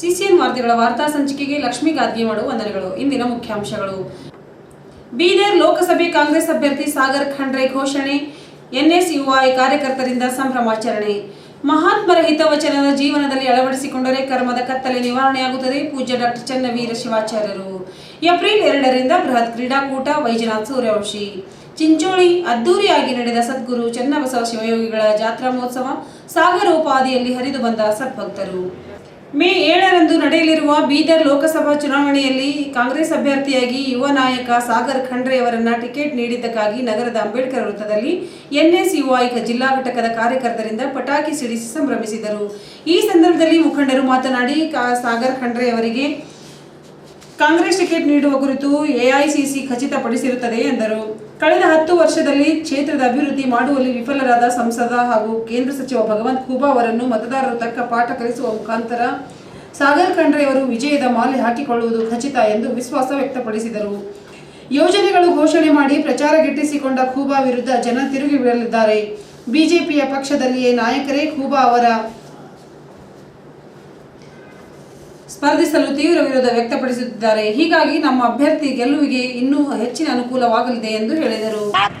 CCN ವಾರ್ತೆಗಳ ವಾರ್ತಾ ಸಂಚಿಕೆಗೆ ಲಕ್ಷ್ಮೀ ಗಾದ್ಗಿಮಡು ವಂದನೆಗಳು ಇಂದಿನ ಮುಖ್ಯಾಂಶಗಳು. ಬೀದರ್ ಲೋಕಸಭೆ ಕಾಂಗ್ರೆಸ್ ಅಭ್ಯರ್ಥಿ ಸಾಗರ್ ಖಂಡ್ರೆ ಘೋಷಣೆ. ಎನ್ಎಸ್ಯುಐ ಕಾರ್ಯಕರ್ತರಿಂದ ಸಂಭ್ರಮಾಚರಣೆ. ಮಹಾತ್ಮರ ಹಿತವಚನದ ಜೀವನದಲ್ಲಿ ಅಳವಡಿಸಿಕೊಂಡರೆ ಕರ್ಮದ ಕತ್ತಲೆ ನಿವಾರಣೆಯಾಗುತ್ತದೆ. ಪೂಜ್ಯ ಡಾಕ್ಟರ್ ಚನ್ನವೀರ ಶಿವಾಚಾರ್ಯರು. ಏಪ್ರಿಲ್ ಎರಡರಿಂದ ಬೃಹತ್ ಕ್ರೀಡಾಕೂಟ, ವೈಜನಾಥ್ ಸೂರ್ಯವಂಶಿ. ಚಿಂಚೋಳಿ ಅದ್ದೂರಿಯಾಗಿ ನಡೆದ ಸದ್ಗುರು ಚನ್ನಬಸವ ಶಿವಯೋಗಿಗಳ ಜಾತ್ರಾ ಮಹೋತ್ಸವ ಸಾಗರೋಪಾದಿಯಲ್ಲಿ ಹರಿದು ಬಂದ ಸದ್ಭಕ್ತರು. ಮೇ ಏಳರಂದು ನಡೆಯಲಿರುವ ಬೀದರ್ ಲೋಕಸಭಾ ಚುನಾವಣೆಯಲ್ಲಿ ಕಾಂಗ್ರೆಸ್ ಅಭ್ಯರ್ಥಿಯಾಗಿ ಯುವ ನಾಯಕ ಸಾಗರ್ ಖಂಡ್ರೆ ಅವರನ್ನ ಟಿಕೆಟ್ ನೀಡಿದ್ದಕ್ಕಾಗಿ ನಗರದ ಅಂಬೇಡ್ಕರ್ ವೃತ್ತದಲ್ಲಿ ಎನ್ಎಸ್ಯುಐ ಜಿಲ್ಲಾ ಘಟಕದ ಕಾರ್ಯಕರ್ತರಿಂದ ಪಟಾಕಿ ಸಿಡಿಸಿ ಸಂಭ್ರಮಿಸಿದರು. ಈ ಸಂದರ್ಭದಲ್ಲಿ ಮುಖಂಡರು ಮಾತನಾಡಿ ಸಾಗರ್ ಖಂಡ್ರೆ ಅವರಿಗೆ ಕಾಂಗ್ರೆಸ್ ಟಿಕೆಟ್ ನೀಡುವ ಕುರಿತು ಎಐಸಿಸಿ ಖಚಿತಪಡಿಸಿರುತ್ತದೆ ಎಂದರು. ಕಳೆದ ಹತ್ತು ವರ್ಷದಲ್ಲಿ ಕ್ಷೇತ್ರದ ಅಭಿವೃದ್ಧಿ ಮಾಡುವಲ್ಲಿ ವಿಫಲರಾದ ಸಂಸದ ಹಾಗೂ ಕೇಂದ್ರ ಸಚಿವ ಭಗವಂತ ಖೂಬಾ ಅವರನ್ನು ಮತದಾರರು ತಕ್ಕ ಪಾಠ ಕಲಿಸುವ ಮುಖಾಂತರ ಸಾಗರ್ ಖಂಡ್ರೆ ಅವರು ವಿಜಯದ ಮಾಲೆ ಹಾಕಿಕೊಳ್ಳುವುದು ಖಚಿತ ಎಂದು ವಿಶ್ವಾಸ ವ್ಯಕ್ತಪಡಿಸಿದರು. ಯೋಜನೆಗಳು ಘೋಷಣೆ ಮಾಡಿ ಪ್ರಚಾರ ಗಿಟ್ಟಿಸಿಕೊಂಡ ಖೂಬಾ ವಿರುದ್ಧ ಜನ ತಿರುಗಿ ಬೀಳಲಿದ್ದಾರೆ. ಬಿಜೆಪಿಯ ಪಕ್ಷದಲ್ಲಿಯೇ ನಾಯಕರೇ ಖೂಬಾ ಅವರ ಸ್ಪರ್ಧಿಸಲು ತೀವ್ರ ವಿರೋಧ ವ್ಯಕ್ತಪಡಿಸುತ್ತಿದ್ದಾರೆ ಹೀಗಾಗಿ ನಮ್ಮ ಅಭ್ಯರ್ಥಿ ಗೆಲುವಿಗೆ ಇನ್ನೂ ಹೆಚ್ಚಿನ ಅನುಕೂಲವಾಗಲಿದೆ ಎಂದು ಹೇಳಿದರು. साथ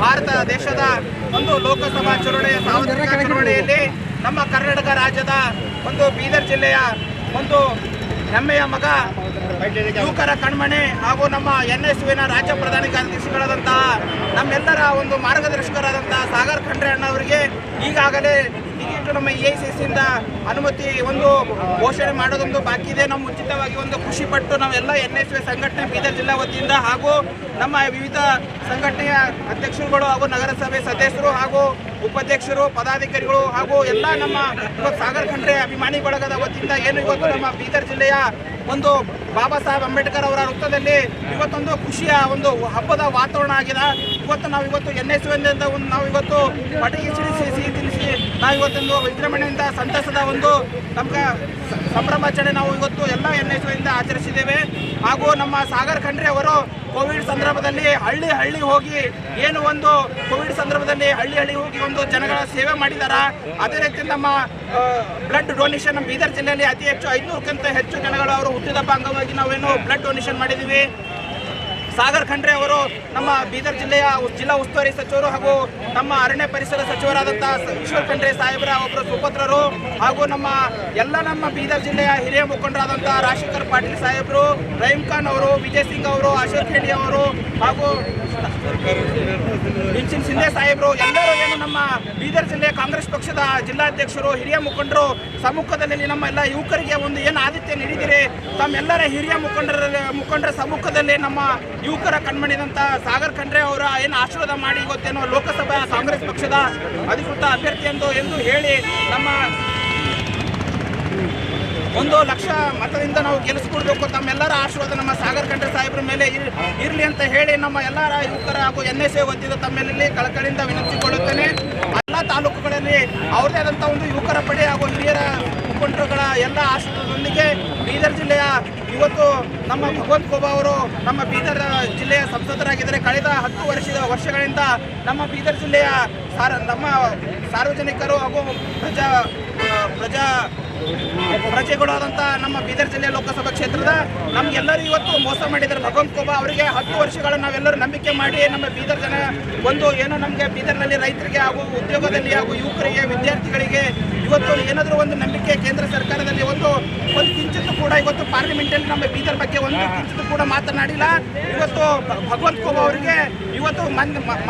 ಭಾರತ ದೇಶದ ಒಂದು ಲೋಕಸಭಾ ಚುನಾವಣೆ ಸಾರ್ವತ್ರಿಕ ಚುನಾವಣೆಯಲ್ಲಿ ನಮ್ಮ ಕರ್ನಾಟಕ ರಾಜ್ಯದ ಒಂದು ಬೀದರ್ ಜಿಲ್ಲೆಯ ಒಂದು ಹೆಮ್ಮೆಯ ಮಗ, ಯುವಕರ ಕಣ್ಮಣೆ ಹಾಗೂ ನಮ್ಮ ಎನ್ ಎಸ್ ವಿನ ರಾಜ್ಯ ಪ್ರಧಾನ ಕಾರ್ಯದರ್ಶಿಗಳಾದಂತಹ ನಮ್ಮೆಲ್ಲರ ಒಂದು ಮಾರ್ಗದರ್ಶಕರಾದಂತಹ ಸಾಗರ್ ಖಂಡ್ರೆ ಅಣ್ಣವರಿಗೆ ಈಗಾಗಲೇ ಟಿಕೆಟ್ ನಮ್ಮ ಎ ಸಿ ಸಿಯಿಂದ ಅನುಮತಿ, ಒಂದು ಘೋಷಣೆ ಮಾಡೋದೊಂದು ಬಾಕಿ ಇದೆ. ನಾವು ಮುಂಚಿತವಾಗಿ ಒಂದು ಖುಷಿ ಪಟ್ಟು ನಾವೆಲ್ಲ ಎನ್ ಎಸ್ ವಿ ಸಂಘಟನೆ, ಬೀದರ್ ಜಿಲ್ಲಾ ವತಿಯಿಂದ ಹಾಗೂ ನಮ್ಮ ವಿವಿಧ ಸಂಘಟನೆಯ ಅಧ್ಯಕ್ಷರುಗಳು ಹಾಗೂ ನಗರಸಭೆ ಸದಸ್ಯರು ಹಾಗೂ ಉಪಾಧ್ಯಕ್ಷರು, ಪದಾಧಿಕಾರಿಗಳು ಹಾಗೂ ಎಲ್ಲ ನಮ್ಮ ಸಾಗರ್ ಖಂಡ್ರೆ ಅಭಿಮಾನಿ ಬಳಗದ ವತಿಯಿಂದ ಏನು ಇವತ್ತು ನಮ್ಮ ಬೀದರ್ ಜಿಲ್ಲೆಯ ಒಂದು ಬಾಬಾ ಸಾಹೇಬ್ ಅಂಬೇಡ್ಕರ್ ಅವರ ವೃತ್ತದಲ್ಲಿ ಇವತ್ತೊಂದು ಖುಷಿಯ ಒಂದು ಹಬ್ಬದ ವಾತಾವರಣ ಆಗಿದೆ. ಇವತ್ತು ನಾವು ಇವತ್ತು ಎನ್ ಎಸ್ ಒಂದು ನಾವು ಇವತ್ತು ಪಟಕಿ ಸಿಡಿಸಿ, ಸಿಹಿ ತಿನ್ನಿಸಿ ನಾವು ಇವತ್ತೊಂದು ವಿಜೃಂಭಣೆಯಿಂದ ಸಂತಸದ ಒಂದು ನಮ್ಗೆ ಸಂಭ್ರಮಾಚರಣೆ ನಾವು ಇವತ್ತು ಎಲ್ಲ ಎನ್ ಎಸ್ ಇಂದ ಆಚರಿಸಿದ್ದೇವೆ. ಹಾಗೂ ನಮ್ಮ ಸಾಗರ್ ಖಂಡ್ರೆ ಅವರು ಕೋವಿಡ್ ಸಂದರ್ಭದಲ್ಲಿ ಹಳ್ಳಿ ಹಳ್ಳಿ ಹೋಗಿ ಏನು ಒಂದು ಕೋವಿಡ್ ಸಂದರ್ಭದಲ್ಲಿ ಹಳ್ಳಿ ಹಳ್ಳಿ ಹೋಗಿ ಒಂದು ಜನಗಳ ಸೇವೆ ಮಾಡಿದಾರ, ಅದೇ ರೀತಿ ನಮ್ಮ ಬ್ಲಡ್ ಡೊನೇಷನ್ ನಮ್ಮ ಬೀದರ್ ಜಿಲ್ಲೆಯಲ್ಲಿ ಅತಿ ಹೆಚ್ಚು ಐನೂರಕ್ಕಿಂತ ಹೆಚ್ಚು ಜನಗಳು ಅವರು ಹುಟ್ಟಿದ ಅಂಗವಾಗಿ ನಾವೇನು ಬ್ಲಡ್ ಡೊನೇಷನ್ ಮಾಡಿದ್ದೀವಿ ಸಾಗರ್ ಖಂಡ್ರೆ ಅವರು ನಮ್ಮ ಬೀದರ್ ಜಿಲ್ಲೆಯ ಜಿಲ್ಲಾ ಉಸ್ತುವಾರಿ ಸಚಿವರು ಹಾಗೂ ನಮ್ಮ ಅರಣ್ಯ ಪರಿಸರ ಸಚಿವರಾದಂತಹ ಈಶ್ವರ್ ಖಂಡ್ರೆ ಸಾಹೇಬರ ಒಬ್ಬರು ಸುಪುತ್ರರು ಹಾಗೂ ನಮ್ಮ ಎಲ್ಲ ನಮ್ಮ ಬೀದರ್ ಜಿಲ್ಲೆಯ ಹಿರಿಯ ಮುಖಂಡರಾದಂತಹ ರಾಜಶೇಖರ್ ಪಾಟೀಲ್ ಸಾಹೇಬರು ರಹೀಂ ಖಾನ್ ಅವರು, ವಿಜಯ್ ಸಿಂಗ್ ಅವರು, ಅಶೋಕ್ ಖೇಡಿ ಅವರು ಹಾಗೂ ಮಿಂಚಿನ್ ಸಿಂಧೆ ಸಾಹೇಬರು, ಎಲ್ಲರೂ ಏನು ನಮ್ಮ ಬೀದರ್ ಜಿಲ್ಲೆ ಕಾಂಗ್ರೆಸ್ ಪಕ್ಷದ ಜಿಲ್ಲಾಧ್ಯಕ್ಷರು, ಹಿರಿಯ ಮುಖಂಡರು, ಸಮ್ಮುಖದಲ್ಲಿ ನಮ್ಮ ಎಲ್ಲ ಯುವಕರಿಗೆ ಒಂದು ಏನು ಆದಿತ್ಯ ನೀಡಿದಿರಿ, ತಮ್ಮೆಲ್ಲರ ಹಿರಿಯ ಮುಖಂಡರ ಮುಖಂಡರ ಸಮ್ಮುಖದಲ್ಲಿ ನಮ್ಮ ಯುವಕರ ಕಣ್ಮಣಿದಂಥ ಸಾಗರ್ ಖಂಡ್ರೆ ಅವರ ಏನು ಆಶೀರ್ವಾದ ಮಾಡಿ ಇವತ್ತೇನು ಲೋಕಸಭಾ ಕಾಂಗ್ರೆಸ್ ಪಕ್ಷದ ಅಧಿಕೃತ ಅಭ್ಯರ್ಥಿ ಎಂದು ಎಂದು ಹೇಳಿ ನಮ್ಮ ಒಂದು ಲಕ್ಷ ಮತದಿಂದ ನಾವು ಗೆಲ್ಲಿಸ್ಕೊಡ್ಬೇಕು ತಮ್ಮೆಲ್ಲರ ಆಶೀರ್ವಾದ ನಮ್ಮ ಸಾಗರ್ ಖಂಡ್ರೆ ಸಾಹೇಬ್ರ ಮೇಲೆ ಇರಲಿ ಅಂತ ಹೇಳಿ ನಮ್ಮ ಎಲ್ಲರ ಯುವಕರ ಹಾಗೂ ಎನ್ ಎಸ್ ಎ ವತಿಯಿಂದ ತಮ್ಮಲ್ಲಿ ಕಳಕಳಿಯಿಂದ ವಿನಂತಿಸಿಕೊಳ್ಳುತ್ತೇನೆ. ಎಲ್ಲ ತಾಲೂಕುಗಳಲ್ಲಿ ಅವ್ರದೇ ಆದಂಥ ಒಂದು ಯುವಕರ ಪಡೆ ಹಾಗೂ ಹಿರಿಯರ ಮುಖಂಡರುಗಳ ಎಲ್ಲ ಆಶೀರ್ವಾದದೊಂದಿಗೆ ಬೀದರ್ ಜಿಲ್ಲೆಯ ಇವತ್ತು ನಮ್ಮ ಭಗವಂತ್ ಕೋಬಾ ಅವರು ನಮ್ಮ ಬೀದರ್ ಜಿಲ್ಲೆಯ ಸಂಸದರಾಗಿದ್ದಾರೆ. ಕಳೆದ ಹತ್ತು ವರ್ಷದ ವರ್ಷಗಳಿಂದ ನಮ್ಮ ಬೀದರ್ ಜಿಲ್ಲೆಯ ಸಾರ, ನಮ್ಮ ಸಾರ್ವಜನಿಕರು ಹಾಗೂ ಪ್ರಜಾ ಪ್ರಜಾ ಪ್ರಜೆಗಳಾದಂಥ ನಮ್ಮ ಬೀದರ್ ಜಿಲ್ಲೆ ಲೋಕಸಭಾ ಕ್ಷೇತ್ರದ ನಮ್ಗೆಲ್ಲರೂ ಇವತ್ತು ಮೋಸ ಮಾಡಿದ್ದಾರೆ ಭಗವಂತ ಕೋಬಾ ಅವರಿಗೆ ಹತ್ತು ವರ್ಷಗಳ ನಾವೆಲ್ಲರೂ ನಂಬಿಕೆ ಮಾಡಿ ನಮ್ಮ ಬೀದರ್ ಜನ ಒಂದು ಏನು ನಮಗೆ ಬೀದರ್ನಲ್ಲಿ ರೈತರಿಗೆ ಹಾಗೂ ಉದ್ಯೋಗದಲ್ಲಿ ಹಾಗೂ ಯುವಕರಿಗೆ, ವಿದ್ಯಾರ್ಥಿಗಳಿಗೆ ಇವತ್ತು ಏನಾದರೂ ಒಂದು ನಂಬಿಕೆ ಕೇಂದ್ರ ಸರ್ಕಾರದಲ್ಲಿ ಒಂದು ಒಂದು ಕಿಂಚಿತ್ತು ಕೂಡ ಇವತ್ತು ಪಾರ್ಲಿಮೆಂಟಲ್ಲಿ ನಮ್ಮ ಬೀದರ್ ಬಗ್ಗೆ ಒಂದು ಕಿಂಚಿತ್ತು ಕೂಡ ಮಾತನಾಡಿಲ್ಲ. ಇವತ್ತು ಭಗವಂತ ಕೋಬಾ ಅವರಿಗೆ ಇವತ್ತು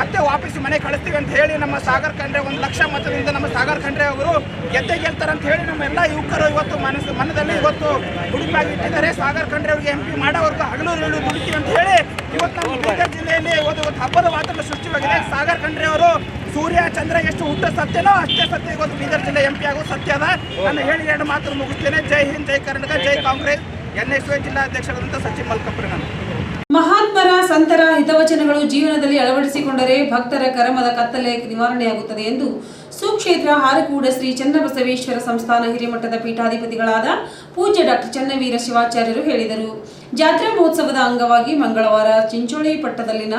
ಮತ್ತೆ ವಾಪಸ್ ಮನೆ ಕಳಿಸ್ತೀವಿ ಅಂತ ಹೇಳಿ ನಮ್ಮ ಸಾಗರ್ ಖಂಡ್ರೆ, ಒಂದು ಲಕ್ಷ ಮತದಿಂದ ನಮ್ಮ ಸಾಗರ್ ಖಂಡ್ರೆ ಅವರು ಗೆದ್ದೆ ಗೆಲ್ತಾರೆ ಅಂತ ಹೇಳಿ ನಮ್ಮ ಎಲ್ಲ ಯುವಕರು ಇವತ್ತು ಮನಸ್ಸು ಮನದಲ್ಲಿ ಇವತ್ತು ಹುಡುಕಾಗಿ ಇಟ್ಟಿದ್ದಾರೆ. ಸಾಗರ್ ಖಂಡ್ರೆ ಅವ್ರಿಗೆ ಎಂ ಪಿ ಮಾಡೋವರೆಗೂ ಹಗಲು ಇರಲು ದುಡಿತೀವಿ ಅಂತ ಹೇಳಿ ಇವತ್ತು ನಮ್ಮ ಬೀದರ್ ಜಿಲ್ಲೆಯಲ್ಲಿ ಇವತ್ತು ಇವತ್ತು ಹಬ್ಬದ ವಾತಾವರಣ ಸೃಷ್ಟಿವಾಗಿದೆ. ಸಾಗರ್ ಖಂಡ್ರೆ ಅವರು ಸೂರ್ಯ, ಚಂದ್ರ ಎಷ್ಟು ಹುಟ್ಟ ಸತ್ಯನೋ ಅಷ್ಟೇ ಸತ್ಯ ಇವತ್ತು ಬೀದರ್ ಜಿಲ್ಲೆ ಎಂ ಪಿ ಆಗೋ ಸತ್ಯ ಅದ. ನಾನು ಹೇಳಿ ಎರಡು ಮಾತು ಮುಗಿಸ್ತೇನೆ. ಜೈ ಹಿಂದ್, ಜೈ ಕರ್ನಾಟಕ, ಜೈ ಕಾಂಗ್ರೆಸ್. ಎನ್ ಎಸ್ ವೈ ಜಿಲ್ಲಾಧ್ಯಕ್ಷರಾದಂಥ ಸಚಿನ್ ಮಲ್ಕಪ್ರಿ ನಾನು. ಮಹಾತ್ಮರ ಸಂತರ ಹಿತವಚನಗಳು ಜೀವನದಲ್ಲಿ ಅಳವಡಿಸಿಕೊಂಡರೆ ಭಕ್ತರ ಕರ್ಮದ ಕತ್ತಲೆ ನಿವಾರಣೆಯಾಗುತ್ತದೆ ಎಂದು ಸುಕ್ಷೇತ್ರ ಹಾರಕೂಡ ಶ್ರೀ ಚನ್ನಬಸವೇಶ್ವರ ಸಂಸ್ಥಾನ ಹಿರಿಮಠದ ಪೀಠಾಧಿಪತಿಗಳಾದ ಪೂಜ್ಯ ಡಾಕ್ಟರ್ ಚನ್ನವೀರ ಶಿವಾಚಾರ್ಯರು ಹೇಳಿದರು. ಜಾತ್ರಾ ಮಹೋತ್ಸವದ ಅಂಗವಾಗಿ ಮಂಗಳವಾರ ಚಿಂಚೋಳಿ ಪಟ್ಟದಲ್ಲಿನ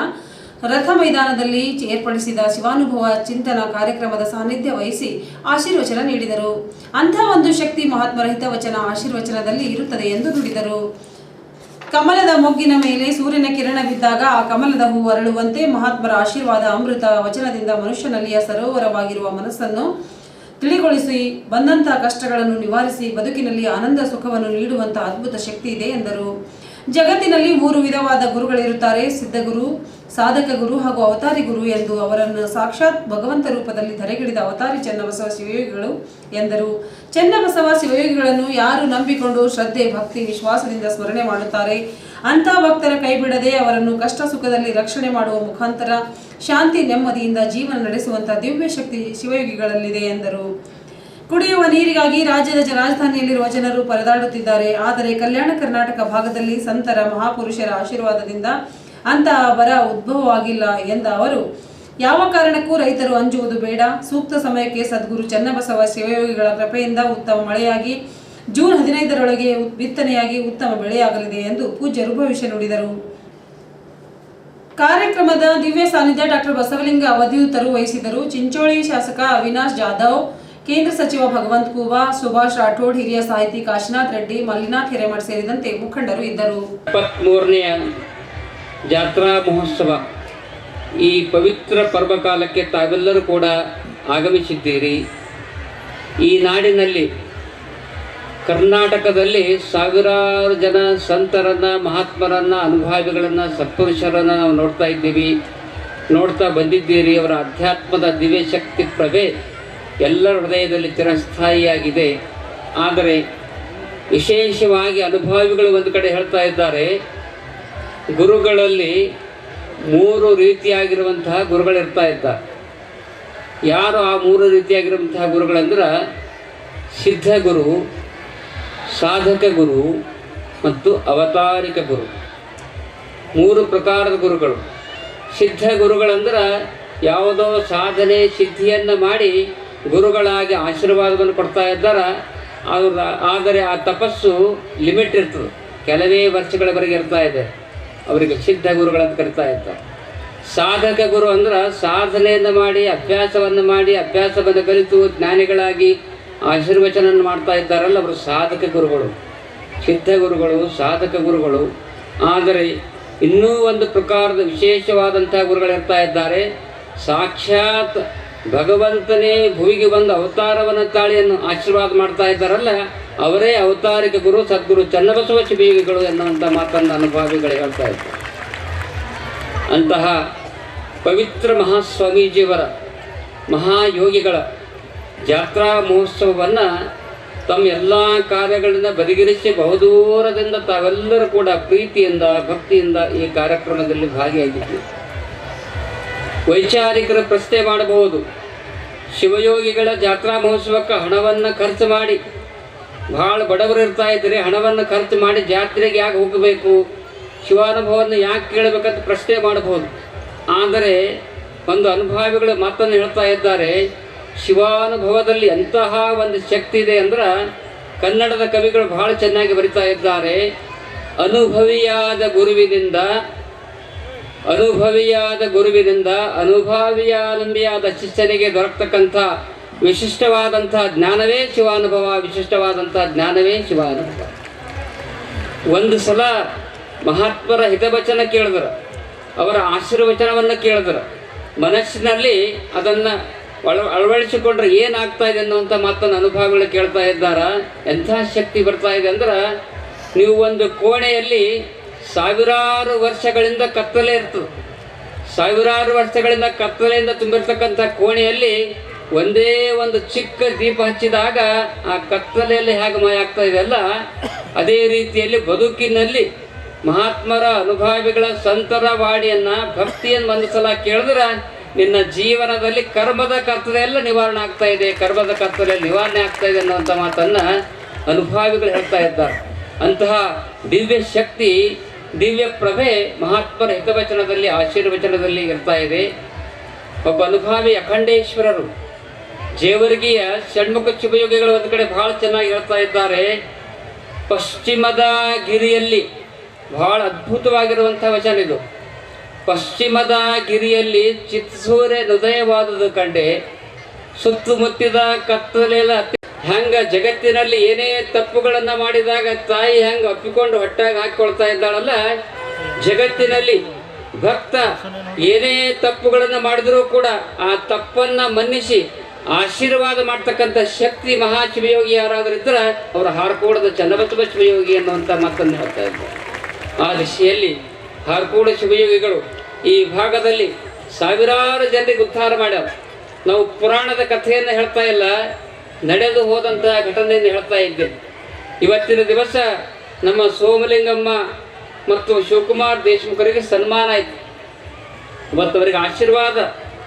ರಥ ಮೈದಾನದಲ್ಲಿ ಏರ್ಪಡಿಸಿದ ಶಿವಾನುಭವ ಚಿಂತನ ಕಾರ್ಯಕ್ರಮದ ಸಾನ್ನಿಧ್ಯ ವಹಿಸಿ ಆಶೀರ್ವಚನ ನೀಡಿದರು. ಅಂಥ ಒಂದು ಶಕ್ತಿ ಮಹಾತ್ಮರ ಹಿತವಚನ ಆಶೀರ್ವಚನದಲ್ಲಿ ಇರುತ್ತದೆ ಎಂದು ನುಡಿದರು. ಕಮಲದ ಮೊಗ್ಗಿನ ಮೇಲೆ ಸೂರ್ಯನ ಕಿರಣ ಬಿದ್ದಾಗ ಆ ಕಮಲದ ಹೂ ಅರಳುವಂತೆ ಮಹಾತ್ಮರ ಆಶೀರ್ವಾದ ಅಮೃತ ವಚನದಿಂದ ಮನುಷ್ಯನಲ್ಲಿಯ ಸರೋವರವಾಗಿರುವ ಮನಸ್ಸನ್ನು ತಿಳಿಗೊಳಿಸಿ ಬಂದಂತಹ ಕಷ್ಟಗಳನ್ನು ನಿವಾರಿಸಿ, ಬದುಕಿನಲ್ಲಿ ಆನಂದ ಸುಖವನ್ನು ನೀಡುವಂತಹ ಅದ್ಭುತ ಶಕ್ತಿ ಇದೆ ಎಂದರು. ಜಗತ್ತಿನಲ್ಲಿ ಮೂರು ವಿಧವಾದ ಗುರುಗಳಿರುತ್ತಾರೆ. ಸಿದ್ಧಗುರು ಸಾಧಕ ಗುರು ಹಾಗೂ ಅವತಾರಿ ಗುರು ಎಂದು ಅವರನ್ನು ಸಾಕ್ಷಾತ್ ಭಗವಂತ ರೂಪದಲ್ಲಿ ಧರೆಗಿಳಿದ ಅವತಾರಿ ಚೆನ್ನಬಸವ ಶಿವಯೋಗಿಗಳು ಎಂದರು. ಚೆನ್ನಬಸವ ಶಿವಯೋಗಿಗಳನ್ನು ಯಾರು ನಂಬಿಕೊಂಡು ಶ್ರದ್ಧೆ, ಭಕ್ತಿ, ವಿಶ್ವಾಸದಿಂದ ಸ್ಮರಣೆ ಮಾಡುತ್ತಾರೆ? ಅಂಥ ಭಕ್ತರ ಕೈಬಿಡದೆ ಅವರನ್ನು ಕಷ್ಟ ಸುಖದಲ್ಲಿ ರಕ್ಷಣೆ ಮಾಡುವ ಮುಖಾಂತರ ಶಾಂತಿ, ನೆಮ್ಮದಿಯಿಂದ ಜೀವನ ನಡೆಸುವಂತಹ ದಿವ್ಯ ಶಕ್ತಿ ಶಿವಯೋಗಿಗಳಲ್ಲಿದೆ ಎಂದರು. ಕುಡಿಯುವ ನೀರಿಗಾಗಿ ರಾಜ್ಯದ ರಾಜಧಾನಿಯಲ್ಲಿರುವ ಜನರು ಪರದಾಡುತ್ತಿದ್ದಾರೆ. ಆದರೆ ಕಲ್ಯಾಣ ಕರ್ನಾಟಕ ಭಾಗದಲ್ಲಿ ಸಂತರ, ಮಹಾಪುರುಷರ ಆಶೀರ್ವಾದದಿಂದ ಅಂತಹ ಬರ ಉದ್ಭವವಾಗಿಲ್ಲ ಎಂದ ಅವರು, ಯಾವ ಕಾರಣಕ್ಕೂ ರೈತರು ಅಂಜುವುದು ಬೇಡ. ಸೂಕ್ತ ಸಮಯಕ್ಕೆ ಸದ್ಗುರು ಚನ್ನಬಸವ ಶಿವಯೋಗಿಗಳ ಕೃಪೆಯಿಂದ ಉತ್ತಮ ಮಳೆಯಾಗಿ, ಜೂನ್ ಹದಿನೈದರೊಳಗೆ ಬಿತ್ತನೆಯಾಗಿ ಉತ್ತಮ ಬೆಳೆಯಾಗಲಿದೆ ಎಂದು ಪೂಜ್ಯರು ಭವಿಷ್ಯ ನುಡಿದರು. ಕಾರ್ಯಕ್ರಮದ ದಿವ್ಯ ಸಾನ್ನಿಧ್ಯ ಡಾಕ್ಟರ್ ಬಸವಲಿಂಗ ಅವಧಿಯುತರು ವಹಿಸಿದರು ಚಿಂಚೋಳಿ ಶಾಸಕ ಅವಿನಾಶ್ ಜಾಧವ್, ಕೇಂದ್ರ ಸಚಿವ ಭಗವಂತ್ ಕೂವಾ, ಸುಭಾಷ್ ರಾಠೋಡ್, ಹಿರಿಯ ಸಾಹಿತಿ ಕಾಶಿನಾಥ್ ರೆಡ್ಡಿ, ಮಲ್ಲಿನಾಥ್ ಹಿರೇಮಠ್ ಸೇರಿದಂತೆ ಮುಖಂಡರು ಇದ್ದರು. ಜಾತ್ರಾ ಮಹೋತ್ಸವ. ಈ ಪವಿತ್ರ ಪರ್ವಕಾಲಕ್ಕೆ ತಾವೆಲ್ಲರೂ ಕೂಡ ಆಗಮಿಸಿದ್ದೀರಿ. ಈ ನಾಡಿನಲ್ಲಿ ಕರ್ನಾಟಕದಲ್ಲಿ ಸಾವಿರಾರು ಜನ ಸಂತರನ್ನ, ಮಹಾತ್ಮರನ್ನ, ಅನುಭಾವಿಗಳನ್ನು, ಸತ್ಪುರುಷರನ್ನು ನಾವು ನೋಡ್ತಾ ಇದ್ದೀವಿ. ನೋಡ್ತಾ ಬಂದಿದ್ದೀರಿ. ಅವರ ಅಧ್ಯಾತ್ಮದ ದಿವ್ಯ ಶಕ್ತಿ ಪ್ರಭೆ ಎಲ್ಲರ ಹೃದಯದಲ್ಲಿ ಚಿರಸ್ಥಾಯಿಯಾಗಿದೆ. ಆದರೆ ವಿಶೇಷವಾಗಿ ಅನುಭಾವಿಗಳು ಒಂದು ಕಡೆ ಹೇಳ್ತಾ ಇದ್ದಾರೆ ಗುರುಗಳಲ್ಲಿ ಮೂರು ರೀತಿಯಾಗಿರುವಂತಹ ಗುರುಗಳಿರ್ತಾ ಇದ್ದ. ಯಾರು ಆ ಮೂರು ರೀತಿಯಾಗಿರುವಂತಹ ಗುರುಗಳಂದ್ರೆ? ಸಿದ್ಧ ಗುರು, ಸಾಧಕ ಗುರು ಮತ್ತು ಅವತಾರಿಕ ಗುರು. ಮೂರು ಪ್ರಕಾರದ ಗುರುಗಳು. ಸಿದ್ಧ ಗುರುಗಳಂದ್ರೆ ಯಾವುದೋ ಸಾಧನೆ ಸಿದ್ಧಿಯನ್ನು ಮಾಡಿ ಗುರುಗಳಾಗಿ ಆಶೀರ್ವಾದವನ್ನು ಕೊಡ್ತಾ ಇದ್ದಾರೆ. ಆದರೆ ಆ ತಪಸ್ಸು ಲಿಮಿಟ್ ಇರ್ತದೆ. ಕೆಲವೇ ವರ್ಷಗಳವರೆಗೆ ಇರ್ತಾ ಇದೆ. ಅವರಿಗೆ ಸಿದ್ಧ ಗುರುಗಳಂತ ಕರಿತಾ ಇರ್ತಾರೆ. ಸಾಧಕ ಗುರು ಅಂದ್ರೆ ಸಾಧನೆಯನ್ನು ಮಾಡಿ, ಅಭ್ಯಾಸವನ್ನು ಮಾಡಿ, ಅಭ್ಯಾಸವನ್ನು ಕಲಿತು ಜ್ಞಾನಿಗಳಾಗಿ ಆಶೀರ್ವಚನ ಮಾಡ್ತಾ ಇದ್ದಾರಲ್ಲ ಅವರು ಸಾಧಕ ಗುರುಗಳು. ಸಿದ್ಧ ಗುರುಗಳು, ಸಾಧಕ ಗುರುಗಳು. ಆದರೆ ಇನ್ನೂ ಒಂದು ಪ್ರಕಾರದ ವಿಶೇಷವಾದಂತಹ ಗುರುಗಳಿರ್ತಾ ಇದ್ದಾರೆ. ಸಾಕ್ಷಾತ್ ಭಗವಂತನೇ ಭುವಿಗೆ ಬಂದು ಅವತಾರವನ್ನು ತಾಳಿಯನ್ನು ಆಶೀರ್ವಾದ ಮಾಡ್ತಾ ಇದ್ದಾರಲ್ಲ. ಅವರೇ ಅವತಾರಿಕ ಗುರು, ಸದ್ಗುರು, ಚನ್ನಬಸವ ಶಿವಯೋಗಿಗಳು ಎನ್ನುವಂಥ ಮಾತನ್ನು ಅನುಭಾವಿಗಳು ಹೇಳ್ತಾ ಇದ್ದಾರೆ. ಅಂತಹ ಪವಿತ್ರ ಮಹಾಸ್ವಾಮೀಜಿಯವರ ಮಹಾಯೋಗಿಗಳ ಜಾತ್ರಾ ಮಹೋತ್ಸವವನ್ನು ತಮ್ಮ ಎಲ್ಲ ಕಾರ್ಯಗಳಿಂದ ಬದಿಗಿರಿಸಿ ಬಹುದೂರದಿಂದ ತಾವೆಲ್ಲರೂ ಕೂಡ ಪ್ರೀತಿಯಿಂದ, ಭಕ್ತಿಯಿಂದ ಈ ಕಾರ್ಯಕ್ರಮದಲ್ಲಿ ಭಾಗಿಯಾಗಿದ್ದೀವಿ ವೈಚಾರಿಕರು ಪ್ರಶ್ನೆ ಮಾಡಬಹುದು. ಶಿವಯೋಗಿಗಳ ಜಾತ್ರಾ ಮಹೋತ್ಸವಕ್ಕೆ ಹಣವನ್ನು ಖರ್ಚು ಮಾಡಿ ಭಾಳ ಬಡವರು ಇರ್ತಾ ಇದ್ರೆ ಹಣವನ್ನು ಖರ್ಚು ಮಾಡಿ ಜಾತ್ರೆಗೆ ಯಾಕೆ ಹೋಗಬೇಕು? ಶಿವಾನುಭವವನ್ನು ಯಾಕೆ ಕೇಳಬೇಕಂತ ಪ್ರಶ್ನೆ ಮಾಡಬಹುದು. ಆದರೆ ಒಂದು ಅನುಭಾವಿಗಳು ಮಾತನ್ನು ಹೇಳ್ತಾ ಇದ್ದಾರೆ, ಶಿವಾನುಭವದಲ್ಲಿ ಎಂತಹ ಒಂದು ಶಕ್ತಿ ಇದೆ ಅಂದ್ರೆ ಕನ್ನಡದ ಕವಿಗಳು ಬಹಳ ಚೆನ್ನಾಗಿ ಬರಿತಾ ಇದ್ದಾರೆ, ಅನುಭವಿಯಾದ ಗುರುವಿನಿಂದ ಅನುಭವಿಯಾದ ಗುರುವಿನಿಂದ ಅನುಭಾವಿಯಾಲಂಬಿಯಾದ ಶಿಷ್ಯನಿಗೆ ದೊರಕತಕ್ಕಂಥ ವಿಶಿಷ್ಟವಾದಂಥ ಜ್ಞಾನವೇ ಶಿವಾನುಭವ ವಿಶಿಷ್ಟವಾದಂಥ ಜ್ಞಾನವೇ ಶಿವಾನುಭವ. ಒಂದು ಸಲ ಮಹಾತ್ಮರ ಹಿತವಚನ ಕೇಳಿದ್ರು, ಅವರ ಆಶೀರ್ವಚನವನ್ನು ಕೇಳಿದ್ರು. ಮನಸ್ಸಿನಲ್ಲಿ ಅದನ್ನು ಅಳ, ಅಳವಡಿಸಿಕೊಂಡ್ರೆ ಏನಾಗ್ತಾ ಇದೆ ಅನ್ನುವಂಥ ಮಾತನ್ನು ಅನುಭವಗಳು ಕೇಳ್ತಾ ಇದ್ದಾರ? ಎಂಥ ಶಕ್ತಿ ಬರ್ತಾ ಇದೆ ಅಂದ್ರೆ, ನೀವು ಒಂದು ಕೋಣೆಯಲ್ಲಿ ಸಾವಿರಾರು ವರ್ಷಗಳಿಂದ ಕತ್ತಲೆ ಇರ್ತದೆ. ಸಾವಿರಾರು ವರ್ಷಗಳಿಂದ ಕತ್ತಲೆಯಿಂದ ತುಂಬಿರ್ತಕ್ಕಂಥ ಕೋಣೆಯಲ್ಲಿ ಒಂದೇ ಒಂದು ಚಿಕ್ಕ ದೀಪ ಹಚ್ಚಿದಾಗ ಆ ಕತ್ತಲೆಯಲ್ಲಿ ಹೇಗೆ ಮಾಯ ಆಗ್ತಾ ಇದೆಯಲ್ಲ ಅದೇ ರೀತಿಯಲ್ಲಿ ಬದುಕಿನಲ್ಲಿ ಮಹಾತ್ಮರ ಅನುಭಾವಿಗಳ ಸಂತರ ವಾಡಿಯನ್ನ ಭಕ್ತಿಯನ್ನು ಒಂದು ಸಲ ಕೇಳಿದ್ರೆ ನಿನ್ನ ಜೀವನದಲ್ಲಿ ಕರ್ಮದ ಕತ್ತಲೆ ಎಲ್ಲ ನಿವಾರಣೆ ಆಗ್ತಾ ಇದೆ, ಕರ್ಮದ ಕತ್ತಲೆ ನಿವಾರಣೆ ಆಗ್ತಾ ಇದೆ ಅನ್ನುವಂಥ ಮಾತನ್ನ ಅನುಭಾವಿಗಳು ಹೇಳ್ತಾ ಇದ್ದಾರೆ. ಅಂತಹ ದಿವ್ಯ ಶಕ್ತಿ, ದಿವ್ಯ ಪ್ರಭೆ ಮಹಾತ್ಮರ ಹಿತವಚನದಲ್ಲಿ, ಆಶೀರ್ವಚನದಲ್ಲಿ ಇರ್ತಾ ಇದೆ. ಒಬ್ಬ ಅನುಭಾವಿ ಅಖಂಡೇಶ್ವರರು ಜೇವರ್ಗಿಯ ಷಣ್ಮುಖ ಶಿವಯೋಗಿಗಳು ಒಂದು ಕಡೆ ಬಹಳ ಚೆನ್ನಾಗಿ ಹೇಳ್ತಾ ಇದ್ದಾರೆ. ಪಶ್ಚಿಮದ ಗಿರಿಯಲ್ಲಿ ಬಹಳ ಅದ್ಭುತವಾಗಿರುವಂತಹ ವಚನ ಇದು. ಪಶ್ಚಿಮದ ಗಿರಿಯಲ್ಲಿ ಚಿತ್ಸೂರ್ಯ ಹೃದಯವಾದುದು ಕಂಡೆ, ಸುತ್ತಮುತ್ತಿದ ಕತ್ತಲೆಲ್ಲ ಹಂಗ ಜಗತ್ತಿನಲ್ಲಿ ಏನೇ ತಪ್ಪುಗಳನ್ನ ಮಾಡಿದಾಗ ತಾಯಿ ಹಂಗ ಅಪ್ಪಿಕೊಂಡು ಹೊಟ್ಟಾಗ ಹಾಕಿಕೊಳ್ತಾ ಇದ್ದಾಳಲ್ಲ? ಜಗತ್ತಿನಲ್ಲಿ ಭಕ್ತ ಏನೇ ತಪ್ಪುಗಳನ್ನ ಮಾಡಿದರೂ ಕೂಡ ಆ ತಪ್ಪನ್ನ ಮನ್ನಿಸಿ ಆಶೀರ್ವಾದ ಮಾಡ್ತಕ್ಕಂಥ ಶಕ್ತಿ ಮಹಾ ಶಿವಯೋಗಿ ಯಾರಾದ್ರೂ ಇದ್ರೆ ಅವರ ಹಾರ್ಕೋಡದ ಚನ್ನಬಸವ ಶಿವಯೋಗಿ ಅನ್ನುವಂಥ ಮಾತನ್ನು ಹೇಳ್ತಾ ಇದ್ದಾರೆ. ಆ ದಿಶೆಯಲ್ಲಿ ಹಾರ್ಕೋಡ ಶಿವಯೋಗಿಗಳು ಈ ಭಾಗದಲ್ಲಿ ಸಾವಿರಾರು ಜನರಿಗೆ ಉದ್ಧಾರ ಮಾಡ್ಯಾರ. ನಾವು ಪುರಾಣದ ಕಥೆಯನ್ನು ಹೇಳ್ತಾ ಇಲ್ಲ, ನಡೆದು ಹೋದಂತಹ ಘಟನೆಯನ್ನು ಹೇಳ್ತಾ ಇದ್ದೇವೆ ಇವತ್ತಿನ ದಿವಸ ನಮ್ಮ ಸೋಮಲಿಂಗಮ್ಮ ಮತ್ತು ಶಿವಕುಮಾರ್ ದೇಶಮುಖರಿಗೆ ಸನ್ಮಾನ ಆಯಿತು. ಇವತ್ತವರಿಗೆ ಆಶೀರ್ವಾದ.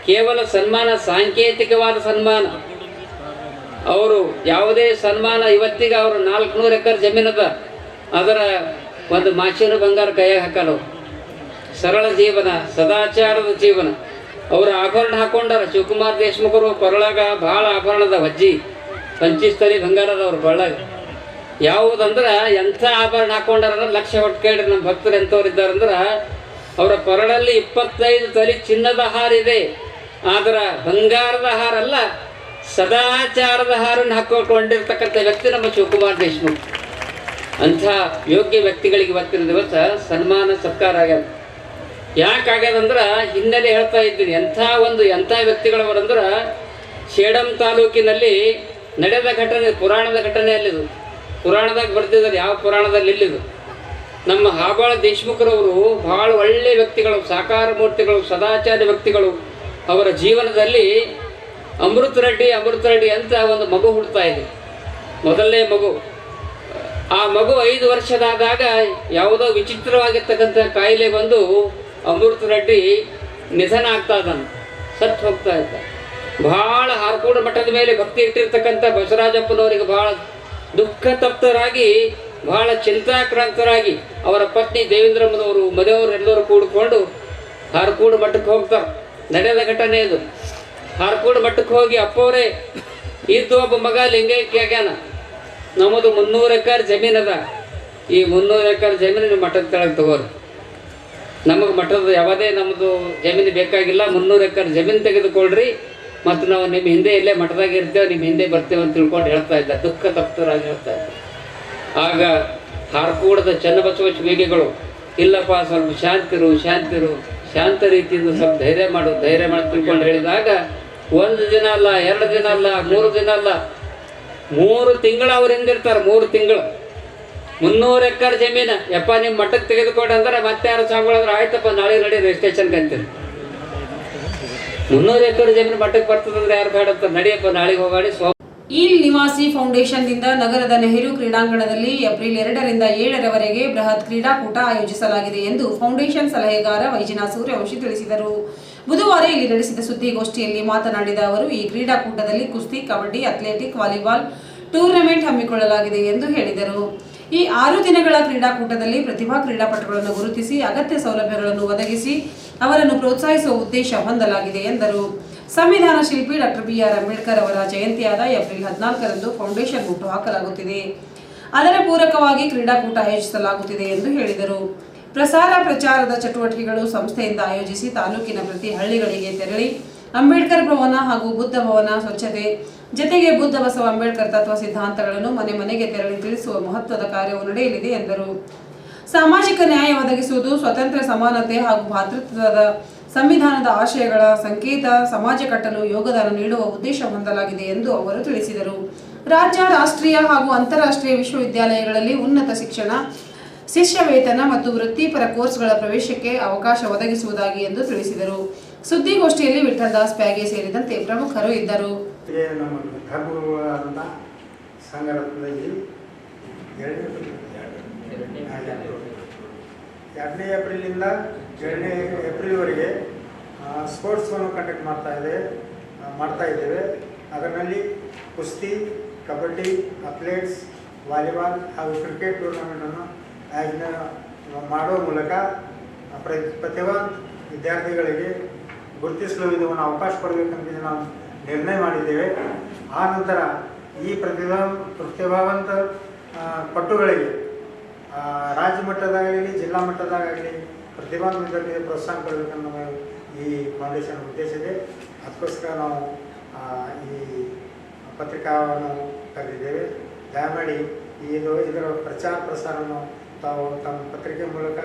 ಕೇವಲ ಸನ್ಮಾನ, ಸಾಂಕೇತಿಕವಾದ ಸನ್ಮಾನ. ಅವರು ಯಾವುದೇ ಸನ್ಮಾನ, ಇವತ್ತಿಗೆ ಅವರು ನಾಲ್ಕುನೂರು ಎಕರೆ ಜಮೀನದ ಅದರ ಒಂದು ಮಾಚಿನ ಬಂಗಾರ ಕೈಯಾಗ ಅವ್ರು. ಸರಳ ಜೀವನ, ಸದಾಚಾರದ ಜೀವನ. ಅವರ ಆಭರಣ ಹಾಕೊಂಡಾರ. ಶಿವಕುಮಾರ್ ದೇಶ್ಮುಖರು ಕೊರಳಾಗ ಭಾಳ ಆಭರಣದ ವಜ್ಜಿ. ಪಂಚಿಸ್ತರಿ ಬಂಗಾರದವ್ರು ಬಳ್ಳಾಗ. ಯಾವುದಂದ್ರೆ ಎಂಥ ಆಭರಣ ಹಾಕೊಂಡಾರ ಲಕ್ಷ ಹೊಟ್ಟು ಕೇಳ್ರಿ ನಮ್ಮ ಭಕ್ತರು ಎಂಥವ್ರು ಇದ್ದಾರಂದ್ರೆ, ಅವರ ಕೊರಳಲ್ಲಿ ಇಪ್ಪತ್ತೈದು ತಲೆ ಚಿನ್ನದ ಹಾರ ಇದೆ ಆದ್ರ ಬಂಗಾರದ ಹಾರ ಅಲ್ಲ ಸದಾಚಾರದ ಹಾರನ್ನು ಹಾಕಿಕೊಂಡಿರ್ತಕ್ಕಂಥ ವ್ಯಕ್ತಿ ನಮ್ಮ ಶಿವಕುಮಾರ್ ದೇಶಮುಖ್. ಅಂಥ ಯೋಗ್ಯ ವ್ಯಕ್ತಿಗಳಿಗೆ ಇವತ್ತಿನ ದಿವಸ ಸನ್ಮಾನ, ಸತ್ಕಾರ ಆಗ್ಯದ. ಯಾಕಾಗ್ಯದಂದ್ರೆ ಹಿನ್ನೆಲೆ ಹೇಳ್ತಾ ಇದ್ದೀನಿ. ಎಂಥ ಒಂದು, ಎಂಥ ವ್ಯಕ್ತಿಗಳವರಂದ್ರೆ ಶೇಡಂ ತಾಲೂಕಿನಲ್ಲಿ ನಡೆದ ಘಟನೆ, ಪುರಾಣದ ಘಟನೆ ಅಲ್ಲಿದು. ಪುರಾಣದಾಗ ಬರ್ತಿದ್ದಾರೆ ಯಾವ ಪುರಾಣದಲ್ಲಿ ಇಲ್ಲಿದು. ನಮ್ಮ ಹಾಬಾಳ ದೇಶಮುಖರವರು ಬಹಳ ಒಳ್ಳೆ ವ್ಯಕ್ತಿಗಳು, ಸಾಕಾರ ಮೂರ್ತಿಗಳು, ಸದಾಚಾರ ವ್ಯಕ್ತಿಗಳು. ಅವರ ಜೀವನದಲ್ಲಿ ಅಮೃತ ರೆಡ್ಡಿ ಅಮೃತ ರೆಡ್ಡಿ ಅಂತ ಒಂದು ಮಗು ಹುಡ್ತಾ ಇದೆ. ಮೊದಲನೇ ಮಗು. ಆ ಮಗು ಐದು ವರ್ಷದಾದಾಗ ಯಾವುದೋ ವಿಚಿತ್ರವಾಗಿರ್ತಕ್ಕಂಥ ಕಾಯಿಲೆ ಬಂದು ಅಮೃತ ರೆಡ್ಡಿ ನಿಧನ ಆಗ್ತಾ ಇದ್ದಾನೆ. ಸತ್ತು ಹೋಗ್ತಾ ಇದ್ದ ಬಹಳ ಹಾರ್ಕೋಡು ಮಠದ ಮೇಲೆ ಭಕ್ತಿ ಇಟ್ಟಿರ್ತಕ್ಕಂಥ ಬಸವರಾಜಪ್ಪನವರಿಗೆ ಬಹಳ ದುಃಖ ತಪ್ತರಾಗಿ, ಬಹಳ ಚಿಂತಾಕ್ರಾಂತರಾಗಿ ಅವರ ಪತ್ನಿ ದೇವೇಂದ್ರಮ್ಮನವರು, ಮನೆಯವರು ಎಲ್ಲರೂ ಕೂಡಿಕೊಂಡು ಹಾರ್ಕೋಡು ಮಠಕ್ಕೆ ಹೋಗ್ತಾರೆ. ನಡೆದ ಘಟನೆ ಇದು. ಹಾರ್ಕೋಡ್ ಮಠಕ್ಕೆ ಹೋಗಿ ಅಪ್ಪವರೇ, ಇದ್ದು ಒಬ್ಬ ಮಗ ಲಿಂಗೈಕ್ಯ ಆಗ್ಯಾನ. ನಮ್ಮದು ಮುನ್ನೂರು ಎಕರೆ ಜಮೀನು ಅದ. ಈ ಮುನ್ನೂರು ಎಕರೆ ಜಮೀನು ನೀವು ಮಠದ ಕೆಳಗೆ ತಗೋರಿ. ನಮಗೆ ಮಠದ ಯಾವುದೇ ನಮ್ಮದು ಜಮೀನು ಬೇಕಾಗಿಲ್ಲ, ಮುನ್ನೂರು ಎಕರೆ ಜಮೀನು ತೆಗೆದುಕೊಳ್ಳ್ರಿ ಮತ್ತು ನಾವು ನಿಮ್ಮ ಹಿಂದೆ ಇಲ್ಲೇ ಮಠದಾಗ ಇರ್ತೇವೆ, ನಿಮ್ಮ ಹಿಂದೆ ಬರ್ತೇವೆ ಅಂತ ತಿಳ್ಕೊಂಡು ಹೇಳ್ತಾ ಇದ್ದ. ದುಃಖ ತಪ್ತರಾಗಿ ಹೇಳ್ತಾ ಇದ್ದ. ಆಗ ಹಾರ್ಕೂಡದ ಚನ್ನಬಸವ ವೇಗಿಗಳು, ಇಲ್ಲಪ್ಪ ಸ್ವಲ್ಪ ಶಾಂತಿರು ಶಾಂತಿರು. ಶಾಂತ ರೀತಿಯಿಂದ ಸ್ವಲ್ಪ ಧೈರ್ಯ ಮಾಡು, ಧೈರ್ಯ ಮಾಡಿ ತಿಳ್ಕೊಂಡು ಹೇಳಿದಾಗ, ಒಂದು ದಿನ ಅಲ್ಲ, ಎರಡು ದಿನ ಅಲ್ಲ, ಮೂರು ದಿನ ಅಲ್ಲ, ಮೂರು ತಿಂಗಳು ಅವ್ರು ಹಿಂದಿರ್ತಾರೆ, ಮೂರು ತಿಂಗಳು. ಮುನ್ನೂರು ಎಕರೆ ಜಮೀನು. ಯಪ್ಪ ನಿಮ್ಮ ಮಠಕ್ಕೆ ತೆಗೆದುಕೊಂಡು ಅಂದ್ರೆ ಮತ್ತೆ ಯಾರು ಸಾಗುಗಳಂದ್ರೆ ಆಯ್ತಪ್ಪ, ನಾಳೆ ನಡಿ ರಿಜಿಸ್ಟ್ರೇಷನ್ಗೆ ಕಂತೀನಿ ಮುನ್ನೂರು ಎಕರೆ ಜಮೀನು ಮಠಕ್ಕೆ ಬರ್ತದಂದ್ರೆ ಯಾರು ಬೇಡ ಅಂತ ನಡಿಯಪ್ಪ, ನಾಳೆಗೆ ಹೋಗಾಡಿ ಸೋ ಈಲ್ ನಿವಾಸಿ ಫೌಂಡೇಶನ್ನಿಂದ ನಗರದ ನೆಹರು ಕ್ರೀಡಾಂಗಣದಲ್ಲಿ ಏಪ್ರಿಲ್ ಎರಡರಿಂದ ಏಳರವರೆಗೆ ಬೃಹತ್ ಕ್ರೀಡಾಕೂಟ ಆಯೋಜಿಸಲಾಗಿದೆ ಎಂದು ಫೌಂಡೇಶನ್ ಸಲಹೆಗಾರ ವೈಜನಾ ಸೂರ್ಯವಂಶಿ ತಿಳಿಸಿದರು. ಬುಧವಾರ ಇಲ್ಲಿ ನಡೆಸಿದ ಸುದ್ದಿಗೋಷ್ಠಿಯಲ್ಲಿ ಮಾತನಾಡಿದ ಅವರು, ಈ ಕ್ರೀಡಾಕೂಟದಲ್ಲಿ ಕುಸ್ತಿ, ಕಬಡ್ಡಿ, ಅಥ್ಲೆಟಿಕ್, ವಾಲಿಬಾಲ್ ಟೂರ್ನಮೆಂಟ್ ಹಮ್ಮಿಕೊಳ್ಳಲಾಗಿದೆ ಎಂದು ಹೇಳಿದರು. ಈ ಆರು ದಿನಗಳ ಕ್ರೀಡಾಕೂಟದಲ್ಲಿ ಪ್ರತಿಭಾ ಕ್ರೀಡಾಪಟುಗಳನ್ನು ಗುರುತಿಸಿ, ಅಗತ್ಯ ಸೌಲಭ್ಯಗಳನ್ನು ಒದಗಿಸಿ ಅವರನ್ನು ಪ್ರೋತ್ಸಾಹಿಸುವ ಉದ್ದೇಶ ಹೊಂದಲಾಗಿದೆ ಎಂದರು. ಸಂವಿಧಾನ ಶಿಲ್ಪಿ ಡಾಕ್ಟರ್ ಬಿ ಆರ್ ಅಂಬೇಡ್ಕರ್ ಅವರ ಜಯಂತಿಯಾದ ಏಪ್ರಿಲ್ ಹದಿನಾಲ್ಕರಂದು ಫೌಂಡೇಶನ್ ಹುಟ್ಟು ಹಾಕಲಾಗುತ್ತಿದೆ. ಅದರ ಪೂರಕವಾಗಿ ಕ್ರೀಡಾಕೂಟ ಆಯೋಜಿಸಲಾಗುತ್ತಿದೆ ಎಂದು ಹೇಳಿದರು. ಪ್ರಸಾರ ಪ್ರಚಾರದ ಚಟುವಟಿಕೆಗಳು ಸಂಸ್ಥೆಯಿಂದ ಆಯೋಜಿಸಿ ತಾಲೂಕಿನ ಪ್ರತಿ ಹಳ್ಳಿಗಳಿಗೆ ತೆರಳಿ ಅಂಬೇಡ್ಕರ್ ಭವನ ಹಾಗೂ ಬುದ್ಧ ಭವನ ಸ್ವಚ್ಛತೆ, ಜತೆಗೆ ಬುದ್ಧ ಬಸವ ಅಂಬೇಡ್ಕರ್ ತತ್ವ ಸಿದ್ಧಾಂತಗಳನ್ನು ಮನೆ ಮನೆಗೆ ತೆರಳಿ ತಿಳಿಸುವ ಮಹತ್ವದ ಕಾರ್ಯವು ನಡೆಯಲಿದೆ ಎಂದರು. ಸಾಮಾಜಿಕ ನ್ಯಾಯ ಒದಗಿಸುವುದು, ಸ್ವತಂತ್ರ ಸಮಾನತೆ ಹಾಗೂ ಭ್ರಾತೃತ್ವದ ಸಂವಿಧಾನದ ಆಶಯಗಳ ಸಂಕೇತ ಸಮಾಜ ಕಟ್ಟಲು ಯೋಗದಾನ ನೀಡುವ ಉದ್ದೇಶ ಹೊಂದಲಾಗಿದೆ ಎಂದು ಅವರು ತಿಳಿಸಿದರು ರಾಜ್ಯ ರಾಷ್ಟ್ರೀಯ ಹಾಗೂ ಅಂತಾರಾಷ್ಟ್ರೀಯ ವಿಶ್ವವಿದ್ಯಾಲಯಗಳಲ್ಲಿ ಉನ್ನತ ಶಿಕ್ಷಣ ಶಿಷ್ಯ ವೇತನ ಮತ್ತು ವೃತ್ತಿಪರ ಕೋರ್ಸ್ಗಳ ಪ್ರವೇಶಕ್ಕೆ ಅವಕಾಶ ಒದಗಿಸುವುದಾಗಿ ಎಂದು ತಿಳಿಸಿದರು ಸುದ್ದಿಗೋಷ್ಠಿಯಲ್ಲಿ ವಿಠ್ಠಲದಾಸ್ ಪ್ಯಾಗೆ ಸೇರಿದಂತೆ ಪ್ರಮುಖರು ಇದ್ದರು ಎರಡನೇ ಏಪ್ರಿಲಿಂದ ಏಳನೇ ಏಪ್ರಿಲ್ವರೆಗೆ ಸ್ಪೋರ್ಟ್ಸನ್ನು ಕಂಡಕ್ಟ್ ಮಾಡ್ತಾ ಇದೆ ಮಾಡ್ತಾ ಇದ್ದೇವೆ. ಅದರಲ್ಲಿ ಕುಸ್ತಿ, ಕಬಡ್ಡಿ, ಅಥ್ಲೆಟ್ಸ್, ವಾಲಿಬಾಲ್ ಹಾಗೂ ಕ್ರಿಕೆಟ್ ಟೂರ್ನಮೆಂಟನ್ನು ಆಯೋಜನೆ ಮಾಡುವ ಮೂಲಕ ಪ್ರ ಪ್ರತಿಭಾವಂತ ವಿದ್ಯಾರ್ಥಿಗಳಿಗೆ ಗುರುತಿಸಲು ಇದು ಒಂದು ಅವಕಾಶ ಕೊಡಬೇಕಂತ ನಾವು ನಿರ್ಣಯ ಮಾಡಿದ್ದೇವೆ. ಆ ನಂತರ ಈ ಪ್ರತಿಭಾ, ಪ್ರತಿಭಾವಂತ ಪಟುಗಳಿಗೆ ರಾಜ್ಯ ಮಟ್ಟದಾಗಲಿ, ಜಿಲ್ಲಾ ಮಟ್ಟದಾಗಲಿ ಪ್ರತಿಭಾವಂತ ವಿದ್ಯಾರ್ಥಿಗಳಿಗೆ ಪ್ರೋತ್ಸಾಹ ಕೊಡಬೇಕನ್ನೋ ಈ ಫೌಂಡೇಶನ್ ಉದ್ದೇಶ ಇದೆ. ಅದಕ್ಕೋಸ್ಕರ ನಾವು ಈ ಪತ್ರಿಕಾವನ್ನು ಕರೆದಿದ್ದೇವೆ ದಯಮಾಡಿ ಇದು ಇದರ ಪ್ರಚಾರ ಪ್ರಸಾರವನ್ನು ತಾವು ತಮ್ಮ ಪತ್ರಿಕೆ ಮೂಲಕ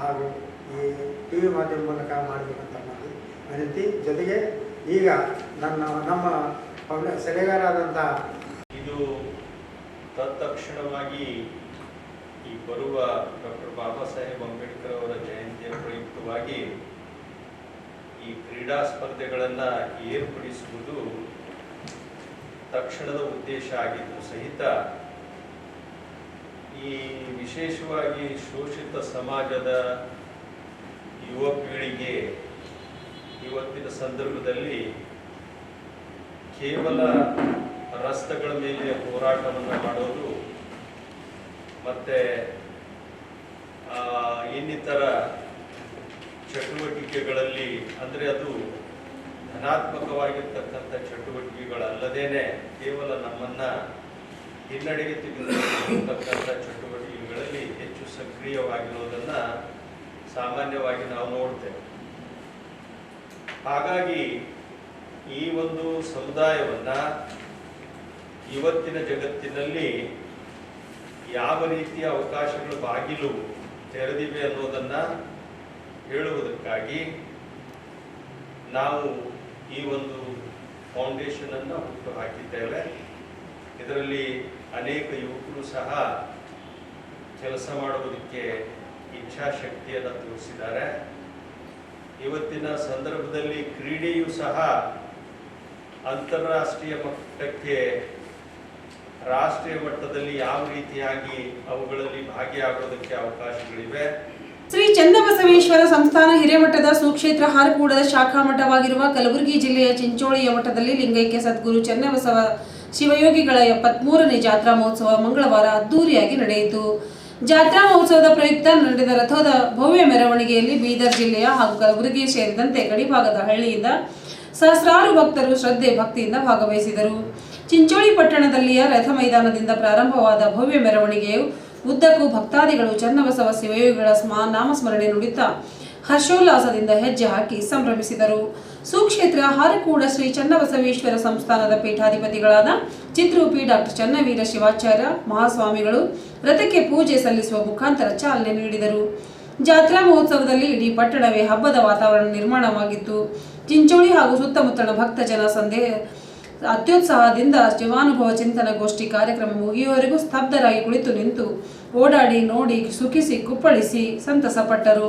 ಹಾಗೂ ಈ ಟಿ ವಿ ಮಾಧ್ಯಮ ಮೂಲಕ ಮಾಡಬೇಕಂತ ಮಾಡಿ ವಿನಂತಿ. ಜೊತೆಗೆ ಈಗ ನನ್ನ, ನಮ್ಮ ಪಬ್ಲಿ ಸಲಹೆಗಾರಾದಂಥ ಇದು ತತ್ಕ್ಷಣವಾಗಿ ಈ ಬರುವ ಡಾಕ್ಟರ್ ಬಾಬಾ ಸಾಹೇಬ್ ಅಂಬೇಡ್ಕರ್ ಅವರ ಪ್ರಯುಕ್ತವಾಗಿ ಈ ಕ್ರೀಡಾ ಸ್ಪರ್ಧೆಗಳನ್ನು ಏರ್ಪಡಿಸುವುದು ತಕ್ಷಣದ ಉದ್ದೇಶ ಆಗಿದ್ದು ಸಹಿತ ಈ ವಿಶೇಷವಾಗಿ ಶೋಷಿತ ಸಮಾಜದ ಯುವ ಪೀಳಿಗೆ ಇವತ್ತಿನ ಸಂದರ್ಭದಲ್ಲಿ ಕೇವಲ ರಸ್ತೆಗಳ ಮೇಲೆ ಹೋರಾಟವನ್ನು ಮಾಡೋದು ಮತ್ತೆ ಇನ್ನಿತರ ಚಟುವಟಿಕೆಗಳಲ್ಲಿ, ಅಂದರೆ ಅದು ಧನಾತ್ಮಕವಾಗಿರ್ತಕ್ಕಂಥ ಚಟುವಟಿಕೆಗಳಲ್ಲದೇನೆ ಕೇವಲ ನಮ್ಮನ್ನ ಹಿನ್ನಡೆಗೆ ತೆಗೆದುಕೊಂಡಿರತಕ್ಕಂಥ ಚಟುವಟಿಕೆಗಳಲ್ಲಿ ಹೆಚ್ಚು ಸಕ್ರಿಯವಾಗಿರೋದನ್ನ ಸಾಮಾನ್ಯವಾಗಿ ನಾವು ನೋಡ್ತೇವೆ. ಹಾಗಾಗಿ ಈ ಒಂದು ಸಮುದಾಯವನ್ನು ಇವತ್ತಿನ ಜಗತ್ತಿನಲ್ಲಿ ಯಾವ ರೀತಿಯ ಅವಕಾಶಗಳು ಬಾಗಿಲು ತೆರೆದಿವೆ ಅನ್ನೋದನ್ನ ಹೇಳುವುದಕ್ಕಾಗಿ ನಾವು ಈ ಒಂದು ಫೌಂಡೇಶನ್ ಅನ್ನು ಹುಟ್ಟು ಹಾಕಿದ್ದೇವೆ. ಇದರಲ್ಲಿ ಅನೇಕ ಯುವಕರು ಸಹ ಕೆಲಸ ಮಾಡುವುದಕ್ಕೆ ಇಚ್ಛಾಶಕ್ತಿಯನ್ನು ತೋರಿಸಿದ್ದಾರೆ. ಇವತ್ತಿನ ಸಂದರ್ಭದಲ್ಲಿ ಕ್ರೀಡೆಯು ಸಹ ಅಂತಾರಾಷ್ಟ್ರೀಯ ಮಟ್ಟಕ್ಕೆ, ರಾಷ್ಟ್ರೀಯ ಮಟ್ಟದಲ್ಲಿ ಯಾವ ರೀತಿಯಾಗಿ ಅವುಗಳಲ್ಲಿ ಭಾಗಿಯಾಗೋದಕ್ಕೆ ಅವಕಾಶಗಳಿವೆ. ಶ್ರೀ ಚನ್ನಬಸವೇಶ್ವರ ಸಂಸ್ಥಾನ ಹಿರೇಮಠದ ಸುಕ್ಷೇತ್ರ ಹಾರಕೂಡದ ಶಾಖಾ ಮಠವಾಗಿರುವ ಕಲಬುರಗಿ ಜಿಲ್ಲೆಯ ಚಿಂಚೋಳಿಯ ಮಠದಲ್ಲಿ ಲಿಂಗೈಕ್ಯ ಸದ್ಗುರು ಚನ್ನಬಸವ ಶಿವಯೋಗಿಗಳ ಎಪ್ಪತ್ಮೂರನೇ ಜಾತ್ರಾ ಮಹೋತ್ಸವ ಮಂಗಳವಾರ ಅದ್ದೂರಿಯಾಗಿ ನಡೆಯಿತು. ಜಾತ್ರಾ ಮಹೋತ್ಸವದ ಪ್ರಯುಕ್ತ ನಡೆದ ರಥದ ಭವ್ಯ ಮೆರವಣಿಗೆಯಲ್ಲಿ ಬೀದರ್ ಜಿಲ್ಲೆಯ ಹಾಗೂ ಕಲಬುರಗಿ ಸೇರಿದಂತೆ ಗಡಿಭಾಗದ ಹಳ್ಳಿಯಿಂದ ಸಹಸ್ರಾರು ಭಕ್ತರು ಶ್ರದ್ಧೆ ಭಕ್ತಿಯಿಂದ ಭಾಗವಹಿಸಿದರು. ಚಿಂಚೋಳಿ ಪಟ್ಟಣದಲ್ಲಿಯ ರಥ ಮೈದಾನದಿಂದ ಪ್ರಾರಂಭವಾದ ಭವ್ಯ ಮೆರವಣಿಗೆಯು ಉದ್ದಕ್ಕೂ ಭಕ್ತಾದಿಗಳು ಚನ್ನಬಸವ ಶಿವಯೋಗಿಗಳ ಸ್ಮ, ನಾಮಸ್ಮರಣೆ ನುಡಿತಾ ಹರ್ಷೋಲ್ಲಾಸದಿಂದ ಹೆಜ್ಜೆ ಹಾಕಿ ಸಂಭ್ರಮಿಸಿದರು. ಸುಕ್ಷೇತ್ರ ಹಾರಕೂಡ ಶ್ರೀ ಚನ್ನಬಸವೇಶ್ವರ ಸಂಸ್ಥಾನದ ಪೀಠಾಧಿಪತಿಗಳಾದ ಚಿತ್ರೂಪಿ ಡಾಕ್ಟರ್ ಚನ್ನವೀರ ಶಿವಾಚಾರ್ಯ, ಮಹಾಸ್ವಾಮಿಗಳು ರಥಕ್ಕೆ ಪೂಜೆ ಸಲ್ಲಿಸುವ ಮುಖಾಂತರ ಚಾಲನೆ ನೀಡಿದರು. ಜಾತ್ರಾ ಮಹೋತ್ಸವದಲ್ಲಿ ಇಡೀ ಪಟ್ಟಣವೇ ಹಬ್ಬದ ವಾತಾವರಣ ನಿರ್ಮಾಣವಾಗಿತ್ತು. ಚಿಂಚೋಳಿ ಹಾಗೂ ಸುತ್ತಮುತ್ತಲ ಭಕ್ತ ಜನ ಸಂದೇಹ ಅತ್ಯುತ್ಸಾಹದಿಂದ ಶಿವಾನುಭವ ಚಿಂತನ ಗೋಷ್ಠಿ ಕಾರ್ಯಕ್ರಮ ಮುಗಿಯುವವರೆಗೂ ಸ್ತಬ್ಧರಾಗಿ ಕುಳಿತು ನಿಂತು ಓಡಾಡಿ ನೋಡಿ ಸುಖಿಸಿ ಕುಪ್ಪಳಿಸಿ ಸಂತಸಪಟ್ಟರು.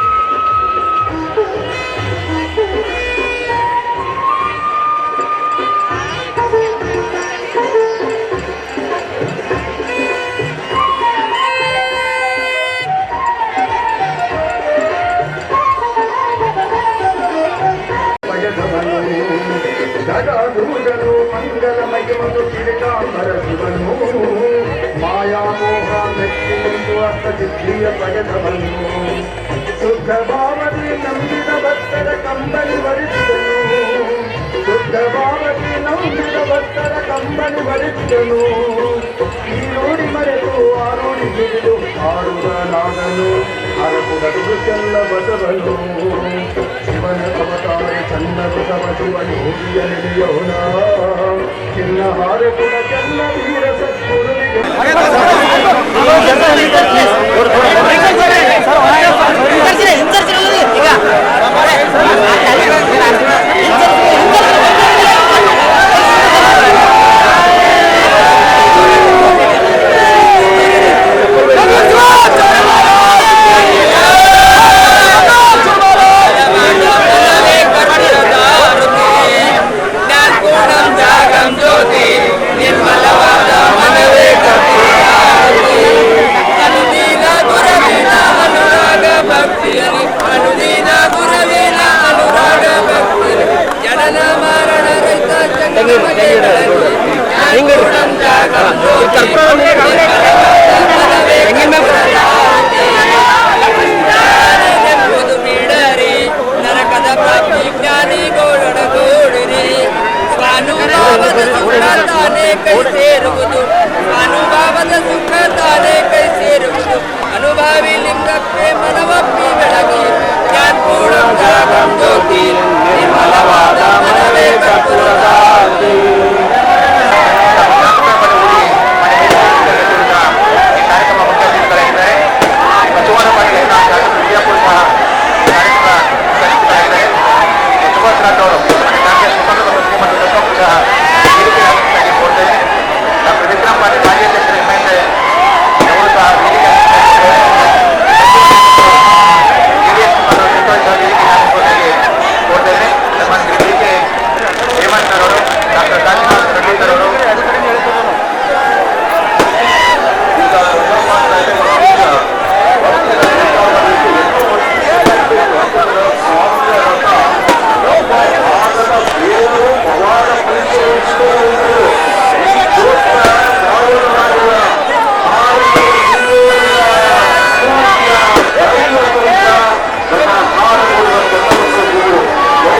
ಮೆಚ್ಚಿಕೊಂಡು ಅಷ್ಟ ಸಿದ್ಧಿಯ ಪಡೆದವನು ಶುದ್ಧ ಭಾವದಿ ನಂಬಿದ ಭಕ್ತರ ಕಂಬನಿ ವರಿಸಿದನು ಶುದ್ಧ ಭಾವದಿ ನಂಬಿದ ಭಕ್ತರ ಕಂಬನಿ ವರಿಸಿದನು ಈ ನೋಡಿ ಮರೆತು ಆ ನೋಡಿ ಹಿಡಿದು ಆಡುವನಾದನು ಅರಕುಡದು ಚೆಲ್ಲ ಬಸವನು ಶಿವನ ಅವತಾರ ಚಂದ ಬಸವ ಶಿವ ಯೋಗಿಯ ನೆನೆಯೋಣ ಚಿನ್ನ ಹಾರಕುಡ ಚೆನ್ನ ವೀರ ಸತ್ಯ நீங்கள் ಅನುಭಾವಿ ಲಿಂಗಕ್ಕೆ ಮನವಪ್ಪಿ ಬೆಳಗಿ ಜ್ಞಾನಪೂರ್ಣ ಜಗಂ ಜ್ಯೋತಿ ನಿರ್ಮಲವಾದ ಮನವೇ ಕರ್ತುರದ Yeah.